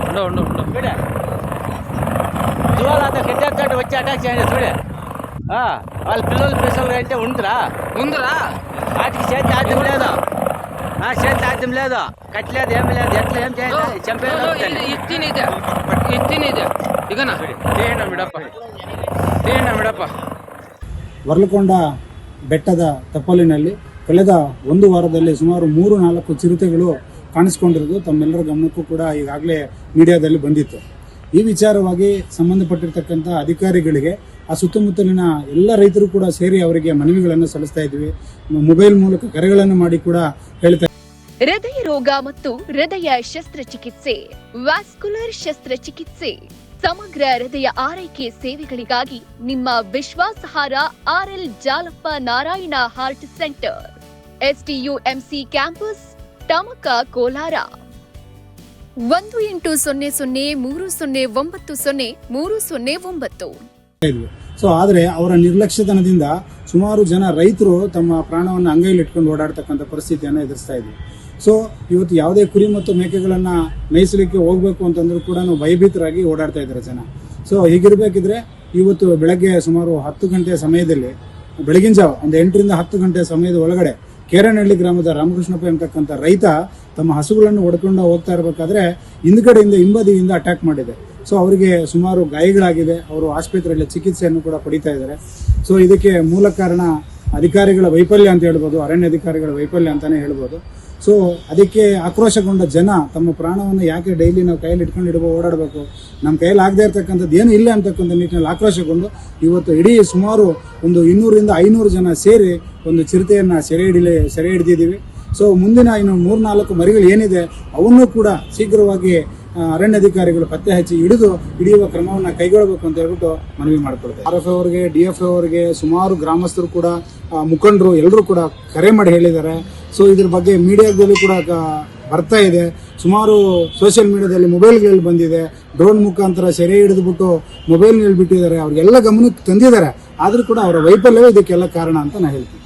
ఉండు ఉండు ఉండు. చూడే జీవాలతో వచ్చి అటాక్ చేయండి చూడే వాళ్ళ పిల్లలు పిల్లలు అంటే ఉందిరా ఉందిరా వాటికి చేతి ఆద్యం లేదు ఆ చేతి ఆద్యం లేదు కట్టలేదు ఏమి లేదు ఎట్లా ఏం చేయాలి చంపేది ఎత్తినిదే ఎత్తినిదే ಈಗನ ತೇಣ ಬಿಡಪ್ಪ. ತೇಣ ಬಿಡಪ್ಪ. ವರ್ಲಕೊಂಡ ಬೆಟ್ಟದ ತಪ್ಪಲಿನಲ್ಲಿ ಕಳೆದ ಒಂದು ವಾರದಲ್ಲಿ ಸುಮಾರು ಮೂರು ನಾಲ್ಕು ಚಿರತೆಗಳು ಕಾಣಿಸ್ಕೊಂಡಿರೋದು ತಮ್ಮೆಲ್ಲರ ಗಮನಕ್ಕೂ ಕೂಡ ಈಗಾಗಲೇ ಮೀಡಿಯಾದಲ್ಲಿ ಬಂದಿತ್ತು. ಈ ವಿಚಾರವಾಗಿ ಸಂಬಂಧಪಟ್ಟಿರ್ತಕ್ಕಂಥ ಅಧಿಕಾರಿಗಳಿಗೆ ಆ ಸುತ್ತಮುತ್ತಲಿನ ಎಲ್ಲ ರೈತರು ಕೂಡ ಸೇರಿ ಅವರಿಗೆ ಮನವಿಗಳನ್ನು ಸಲ್ಲಿಸ್ತಾ ಇದ್ವಿ. ಮೊಬೈಲ್ ಮೂಲಕ ಕರೆಗಳನ್ನು ಮಾಡಿ ಕೂಡ ಹೇಳ್ತಾ ಹೃದಯ ರೋಗ ಮತ್ತು ಹೃದಯ ಶಸ್ತ್ರಚಿಕಿತ್ಸೆ ವ್ಯಾಸ್ಕುಲರ್ ಶಸ್ತ್ರಚಿಕಿತ್ಸೆ. ಸಮಗ್ರ ಹೃದಯ ಆರೈಕೆ ಸೇವೆಗಳಿಗಾಗಿ ನಿಮ್ಮ ವಿಶ್ವಾಸಹಾರ RL Jalappa Narayana heart centre. SDUMC campus, Tamaka Kolar. ಒಂದು ಎಂಟು ಸೊನ್ನೆ ಸೊನ್ನೆ ಮೂರು ಸೊನ್ನೆ ಒಂಬತ್ತು ಸೊನ್ನೆ ಮೂರು ಸೊನ್ನೆ ಒಂಬತ್ತು. ಸೊ ಆದರೆ ಅವರ ನಿರ್ಲಕ್ಷ್ಯತನದಿಂದ ಸುಮಾರು ಜನ ರೈತರು ತಮ್ಮ ಪ್ರಾಣವನ್ನು ಅಂಗೈಲಿಟ್ಕೊಂಡು ಓಡಾಡ್ತಕ್ಕಂಥ ಪರಿಸ್ಥಿತಿಯನ್ನು ಎದುರಿಸ್ತಾ ಇದ್ವಿ. ಸೊ ಇವತ್ತು ಯಾವುದೇ ಕುರಿ ಮತ್ತು ಮೇಕೆಗಳನ್ನು ಮೇಯಿಸಲಿಕ್ಕೆ ಹೋಗಬೇಕು ಅಂತಂದ್ರೂ ಕೂಡ ಭಯಭೀತರಾಗಿ ಓಡಾಡ್ತಾ ಇದ್ದಾರೆ ಜನ. ಸೊ ಹೀಗಿರಬೇಕಿದ್ರೆ ಇವತ್ತು ಬೆಳಗ್ಗೆ ಸುಮಾರು ಹತ್ತು ಗಂಟೆ ಸಮಯದಲ್ಲಿ, ಬೆಳಗಿನ ಜಾವ ಒಂದು ಎಂಟರಿಂದ ಹತ್ತು ಗಂಟೆ ಸಮಯದ ಒಳಗಡೆ ಕೇರನಹಳ್ಳಿ ಗ್ರಾಮದ ರಾಮಕೃಷ್ಣಪ್ಪ ಎಂಬತಕ್ಕಂಥ ರೈತ ತಮ್ಮ ಹಸುಗಳನ್ನು ಹೊಡ್ಕೊಂಡು ಹೋಗ್ತಾ ಇರಬೇಕಾದ್ರೆ ಹಿಂದ್ಗಡೆಯಿಂದ ಹಿಂಬದಿಯಿಂದ ಅಟ್ಯಾಕ್ ಮಾಡಿದೆ. ಸೊ ಅವರಿಗೆ ಸುಮಾರು ಗಾಯಗಳಾಗಿದೆ. ಅವರು ಆಸ್ಪತ್ರೆಯಲ್ಲಿ ಚಿಕಿತ್ಸೆಯನ್ನು ಕೂಡ ಪಡಿತಾ ಇದ್ದಾರೆ. ಸೊ ಇದಕ್ಕೆ ಮೂಲ ಕಾರಣ ಅಧಿಕಾರಿಗಳ ವೈಫಲ್ಯ ಅಂತ ಹೇಳ್ಬೋದು, ಅರಣ್ಯ ಅಧಿಕಾರಿಗಳ ವೈಫಲ್ಯ ಅಂತಾನೆ ಹೇಳ್ಬೋದು. ಸೊ ಅದಕ್ಕೆ ಆಕ್ರೋಶಗೊಂಡ ಜನ ತಮ್ಮ ಪ್ರಾಣವನ್ನು ಯಾಕೆ ಡೈಲಿ ನಾವು ಕೈಯಲ್ಲಿ ಇಟ್ಕೊಂಡು ಇಡಬೋ ಓಡಾಡಬೇಕು? ನಮ್ಮ ಕೈಯಲ್ಲಿ ಆಗದೆ ಇರ್ತಕ್ಕಂಥದ್ದು ಏನು ಇಲ್ಲ ಅಂತಕ್ಕಂಥ ನಿಟ್ಟಿನಲ್ಲಿ ಆಕ್ರೋಶಗೊಂಡು ಇವತ್ತು ಇಡೀ ಸುಮಾರು ಒಂದು ಇನ್ನೂರಿಂದ ಐನೂರು ಜನ ಸೇರಿ ಒಂದು ಚಿರತೆಯನ್ನು ಸೆರೆ ಹಿಡಿಲಿ, ಸೆರೆ ಹಿಡಿದಿದ್ದೀವಿ. ಸೊ ಮುಂದಿನ ಇನ್ನು ಮೂರ್ನಾಲ್ಕು ಮರಿಗಳು ಏನಿದೆ, ಅವನ್ನು ಕೂಡ ಶೀಘ್ರವಾಗಿ ಅರಣ್ಯ ಅಧಿಕಾರಿಗಳು ಪತ್ತೆ ಹಚ್ಚಿ ಹಿಡಿದು ಹಿಡಿಯುವ ಕ್ರಮವನ್ನು ಕೈಗೊಳ್ಳಬೇಕು ಅಂತ ಹೇಳ್ಬಿಟ್ಟು ಮನವಿ ಮಾಡ್ಕೊಳ್ತಾರೆ ಆರ್ ಎಫ್ ಅವರಿಗೆ ಡಿ ಎಫ್ ಅವರಿಗೆ ಸುಮಾರು ಗ್ರಾಮಸ್ಥರು ಕೂಡ ಮುಖಂಡರು ಎಲ್ಲರೂ ಕೂಡ ಕರೆ ಮಾಡಿ ಹೇಳಿದ್ದಾರೆ. ಸೊ ಇದ್ರ ಬಗ್ಗೆ ಮೀಡಿಯಾದಲ್ಲಿ ಕೂಡ ಬರ್ತಾ ಇದೆ. ಸುಮಾರು ಸೋಷಿಯಲ್ ಮೀಡಿಯಾದಲ್ಲಿ ಮೊಬೈಲ್ಗಳಲ್ಲಿ ಬಂದಿದೆ. ಡ್ರೋನ್ ಮುಖಾಂತರ ಸೆರೆ ಹಿಡಿದ್ಬಿಟ್ಟು ಮೊಬೈಲ್ನಲ್ಲಿ ಬಿಟ್ಟಿದ್ದಾರೆ. ಅವ್ರಿಗೆಲ್ಲ ಗಮನಕ್ಕೆ ತಂದಿದ್ದಾರೆ. ಆದರೂ ಕೂಡ ಅವರ ವೈಫಲ್ಯವೇ ಇದಕ್ಕೆಲ್ಲ ಕಾರಣ ಅಂತ ನಾನು ಹೇಳ್ತೀನಿ.